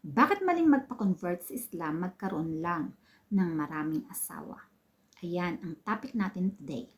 Bakit maling magpa-convert sa Islam magkaroon lang ng maraming asawa? Ayan ang topic natin today.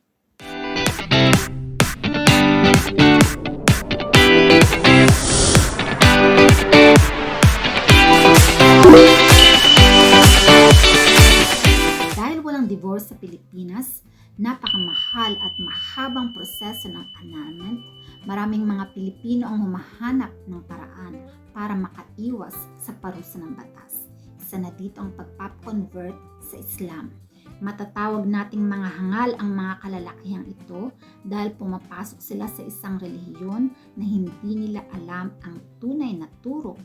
Dahil walang divorce sa Pilipinas, napakamahal at mahabang proseso ng annulment, maraming mga Pilipino ang humahanap ng paraan para makaiwas sa parusa ng batas. Isa na dito ang pagpap-convert sa Islam. Matatawag nating mga hangal ang mga kalalakihang ito dahil pumapasok sila sa isang relihiyon na hindi nila alam ang tunay na turo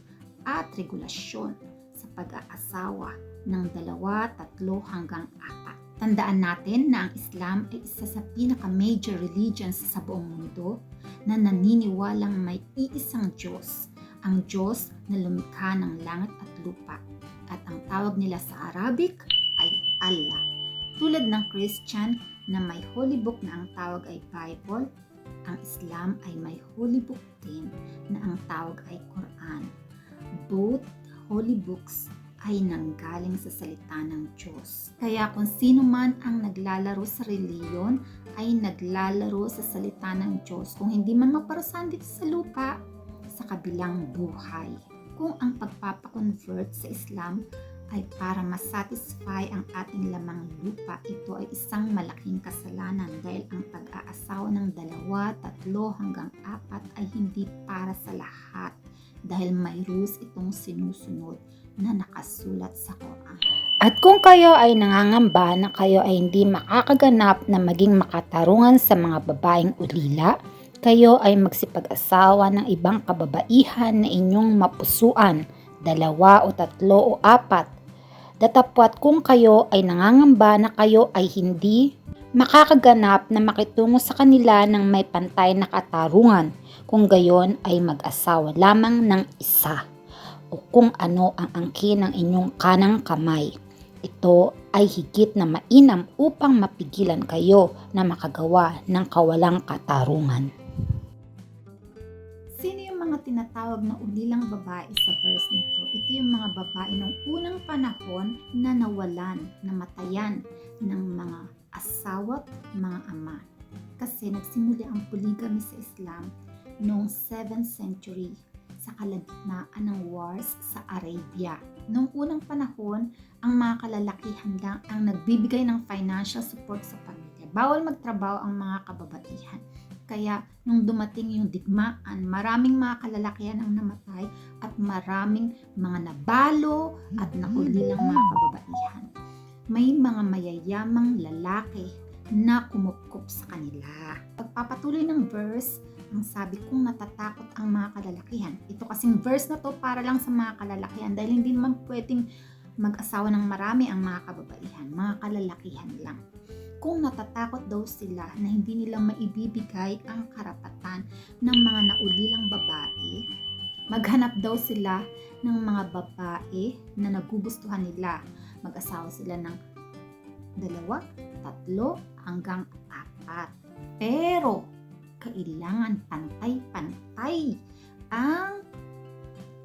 at regulasyon sa pag-aasawa ng dalawa, tatlo hanggang apat. Tandaan natin na ang Islam ay isa sa pinaka-major religions sa buong mundo na naniniwalang may iisang Diyos, ang Diyos na lumikha ng langit at lupa. At ang tawag nila sa Arabic ay Allah. Tulad ng Christian na may holy book na ang tawag ay Bible, ang Islam ay may holy book din na ang tawag ay Quran. Both holy books ay nanggaling sa salita ng Diyos. Kaya kung sino man ang naglalaro sa reliyon ay naglalaro sa salita ng Diyos. Kung hindi man maparusahan dito sa lupa, sa kabilang buhay. Kung ang pagpapakonvert sa Islam ay para masatisfy ang ating lamang lupa, ito ay isang malaking kasalanan dahil ang pag-aasawa ng dalawa, tatlo hanggang apat ay hindi para sa lahat dahil may rules itong sinusunod na nakasulat sa Quran. At kung kayo ay nangangamba na kayo ay hindi makakaganap na maging makatarungan sa mga babaeng ulila, kayo ay magsipag-asawa ng ibang kababaihan na inyong mapusuan, dalawa o tatlo o apat. Datapwat kung kayo ay nangangamba na kayo ay hindi makakaganap na makitungo sa kanila ng may pantay na katarungan, kung gayon ay mag-asawa lamang ng isa o kung ano ang angkin ng inyong kanang kamay. Ito ay higit na mainam upang mapigilan kayo na makagawa ng kawalang katarungan. Tinatawag na ulilang babae sa verse nito? Ito yung mga babae ng unang panahon na nawalan, namatayan ng mga asawa at mga ama. Kasi nagsimula ang polygamy sa Islam noong 7th century sa kalagitnaan ng wars sa Arabia. Noong unang panahon, ang mga kalalakihan lang ang nagbibigay ng financial support sa pamilya. Bawal magtrabaho ang mga kababaihan. Kaya nung dumating yung digmaan, maraming mga kalalakihan ang namatay at maraming mga nabalo at naulilang mga kababaihan. May mga mayayamang lalaki na kumupkup sa kanila. Pagpapatuloy ng verse, ang sabi kong natatakot ang mga kalalakihan. Ito kasing verse na to para lang sa mga kalalakihan dahil hindi naman pwedeng mag-asawa ng marami ang mga kababaihan, mga kalalakihan lang kung natatakot daw sila na hindi nila maibibigay ang karapatan ng mga naulilang babae, maghanap daw sila ng mga babae na nagugustuhan nila. Mag-asawa sila ng dalawa, tatlo, hanggang apat. Pero, kailangan pantay-pantay ang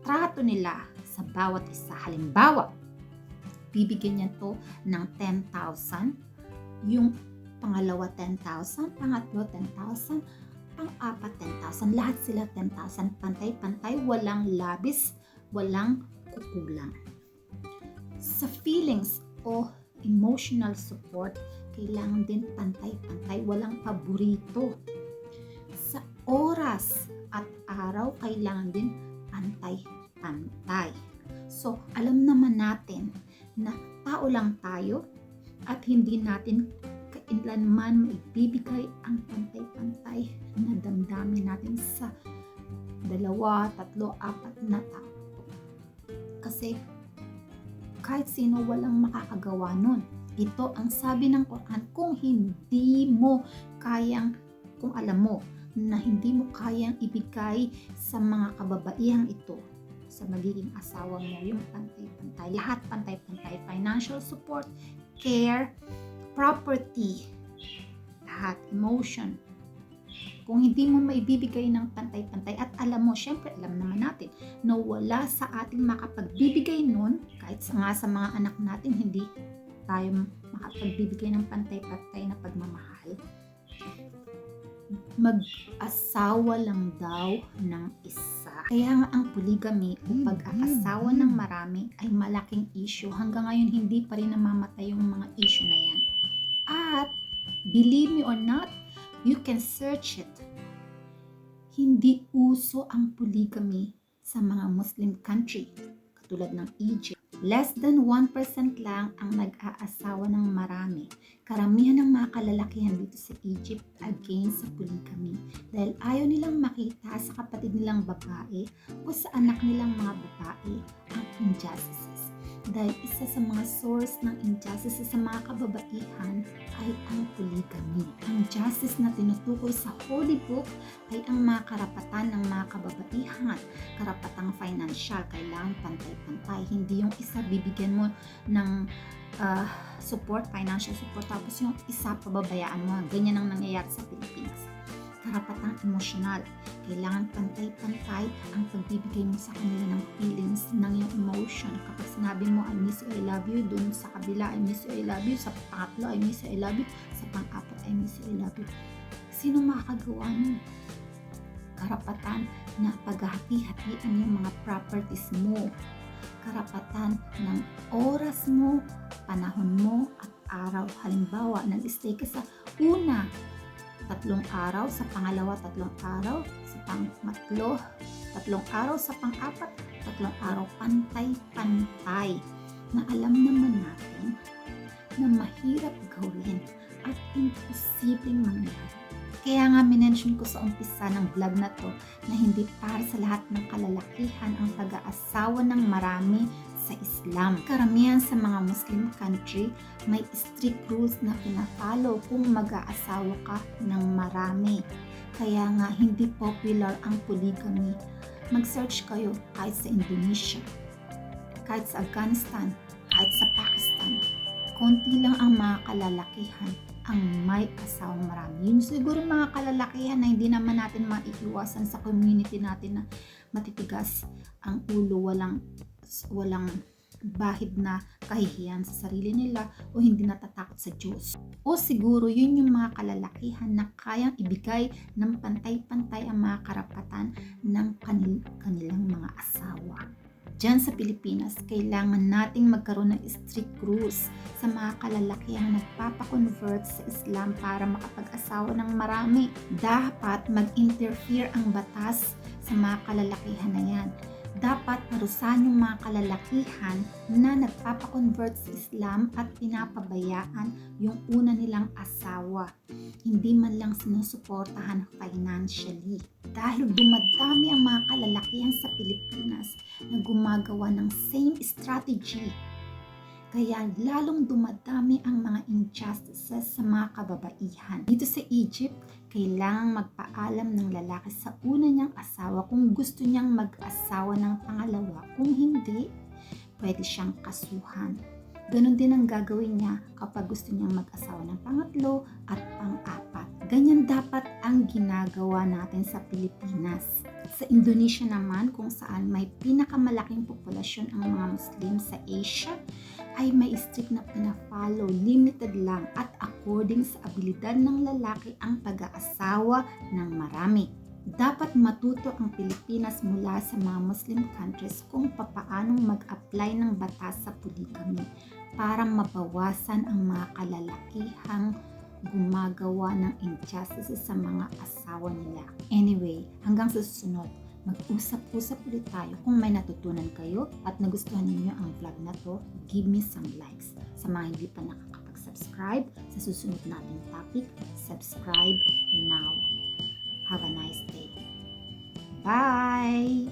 trato nila sa bawat isa. Halimbawa, bibigyan niya to ng 10,000 yung pangalawa 10,000, pangatlo 10,000, pang-apat 10,000. Lahat sila 10,000. Pantay-pantay, walang labis, walang kukulang. Sa feelings o emotional support, kailangan din pantay-pantay, walang paborito. Sa oras at araw, kailangan din pantay-pantay. So, alam naman natin na tao lang tayo, at hindi natin kailanman maibibigay ang pantay-pantay na damdamin natin sa dalawa, tatlo, apat na tao. Kasi kahit sino walang makakagawa nun. Ito ang sabi ng Quran kung hindi mo kayang, kung alam mo na hindi mo kayang ibigay sa mga kababaihang ito sa magiging asawa mo yung pantay-pantay. Lahat pantay-pantay. Financial support, care, property, lahat, emotion, Kung hindi mo maibibigay ng pantay-pantay at alam mo, syempre alam naman natin na wala sa ating makapagbibigay nun, kahit sa nga sa mga anak natin, hindi tayo makapagbibigay ng pantay-pantay na pagmamahal. Mag-asawa lang daw ng isa. Kaya nga ang polygamy o pag-aasawa ng marami ay malaking issue. Hanggang ngayon hindi pa rin namamatay yung mga issue na yan. At believe me or not, you can search it. Hindi uso ang polygamy sa mga Muslim country katulad ng Egypt. Less than 1% lang ang nag-aasawa ng marami. Karamihan ng mga kalalakihan dito sa Egypt against sa polygamy dahil ayaw nilang makita sa kapatid nilang babae o sa anak nilang mga babae ang injustices. Dahil isa sa mga source ng injustices sa mga kababaihan ay ang polygamy. Ang justice na tinutukoy sa Holy Book ay ang mga karapatan ng mga kababaihan. Karapatang financial, kailangan pantay-pantay. Hindi yung isa bibigyan mo ng ah, support, financial support, tapos yung isa pababayaan mo. Ganyan ang nangyayari sa Pilipinas. Karapatang emosyonal. Kailangan pantay-pantay ang pagbibigay mo sa kanila ng feelings, ng yung emotion. Kapag sinabi mo, I miss you, I love you, dun sa kabila, I miss you, I love you, sa pangatlo, I miss you, I love you, sa pang-apat, I miss you, I love you. Sino makakagawa nun? Karapatan na paghahati-hatiin yung mga properties mo. Karapatan ng oras mo, panahon mo, at araw. Halimbawa, nag-stay ka sa una, tatlong araw, sa pangalawa, tatlong araw, sa pangatlo, tatlong araw, sa pang-apat, tatlong araw, pantay-pantay. Na alam naman natin na mahirap gawin at imposibleng mangyari. Kaya nga minention ko sa umpisa ng vlog na to na hindi para sa lahat ng kalalakihan ang pag-aasawa ng marami sa Islam. Karamihan sa mga Muslim country, may strict rules na pinapalo kung mag-aasawa ka ng marami. Kaya nga hindi popular ang polygamy. Mag-search kayo kahit sa Indonesia, kahit sa Afghanistan, kahit sa Pakistan. Konti lang ang mga kalalakihan ang may asawang marami. Yun siguro mga kalalakihan na hindi naman natin maiiwasan sa community natin na matitigas ang ulo, walang walang bahid na kahihiyan sa sarili nila o hindi natatakot sa Diyos. O siguro yun yung mga kalalakihan na kayang ibigay ng pantay-pantay ang mga karapatan ng kanil- kanilang mga asawa. Diyan sa Pilipinas, kailangan nating magkaroon ng strict rules sa mga kalalakihan na nagpapakonvert sa Islam para makapag-asawa ng marami. Dapat mag-interfere ang batas sa mga kalalakihan na yan. Dapat parusahan yung mga kalalakihan na nagpapakonvert sa Islam at pinapabayaan yung una nilang asawa. Hindi man lang sinusuportahan financially. Dahil dumadami ang mga kalalakihan sa Pilipinas na gumagawa ng same strategy. Kaya lalong dumadami ang mga injustices sa mga kababaihan. Dito sa Egypt, kailangang magpaalam ng lalaki sa una niyang asawa kung gusto niyang mag-asawa ng pangalawa. Kung hindi, pwede siyang kasuhan. Ganon din ang gagawin niya kapag gusto niyang mag-asawa ng pangatlo at pang-apat. Ganyan dapat ang ginagawa natin sa Pilipinas. Sa Indonesia naman, kung saan may pinakamalaking populasyon ang mga Muslim sa Asia, ay may strict na pinafollow, limited lang at according sa abilidad ng lalaki ang pag-aasawa ng marami. Dapat matuto ang Pilipinas mula sa mga Muslim countries kung papaanong mag-apply ng batas sa polygamy para mabawasan ang mga kalalakihang gumagawa ng injustices sa mga asawa nila. Anyway, hanggang sa susunod, mag-usap-usap ulit tayo. Kung may natutunan kayo at nagustuhan ninyo ang vlog na to, give me some likes. Sa mga hindi pa nakakapag-subscribe, sa susunod nating topic, subscribe now. Have a nice day. Bye!